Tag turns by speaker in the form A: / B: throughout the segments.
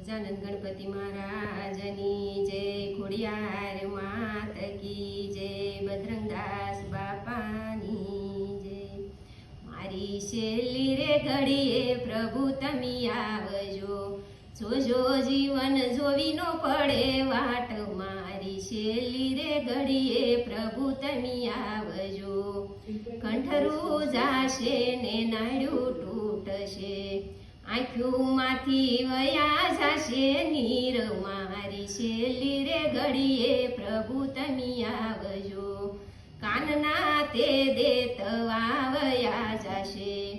A: ગજાનંદ ગણપતિ મહારાજની જય ખોડિયાર માત કી જય બજરંગદાસ બાપાની જય મારી શેલી રે ઘડીએ પ્રભુ તમી આવજો જોજો જીવન જોવી નો પડે વાટ મારી શેલી રે ઘડીએ પ્રભુ તમી આવજો કંઠરું જાશે ને નાડ્યું તૂટશે આંખોમાંથી વયા જાશે નીર, મારી શેલી રે ઘડીએ પ્રભુ તમે આવજો. કાનના તે દેતવા વયા જાશે.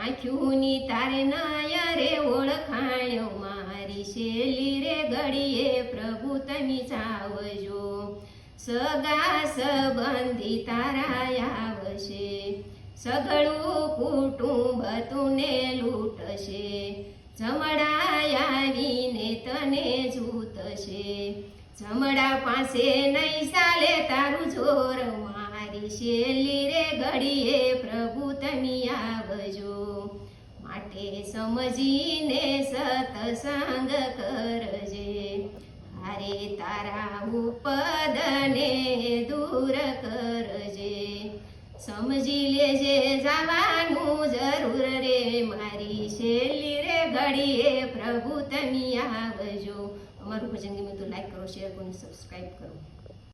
A: આંખ્યુંની તારે નય રે ઓળખાણ્યો, મારી શેલી રે ઘડીએ પ્રભુ તમે જાવજો. સગા સંબંધી તારા આવશે. સગળું કુટુંબ લૂટશે જમડાયાવીને તને જૂતશે. જમડા પાસે નહીં ચાલે તારું જોર મારી શેલી રે ઘડીએ પ્રભુ તમે આવજો. માટે સમજીને સતસંગ કરજે. હારે તારા ઉપદને દૂર કરજે. સમજી લેજે, જવાનું જરૂર ઘડીએ પ્રભુ તમે આવજો. અમારું ભજન ગમે તો લાઈક કરો શેર કરો સબસ્ક્રાઈબ કરો.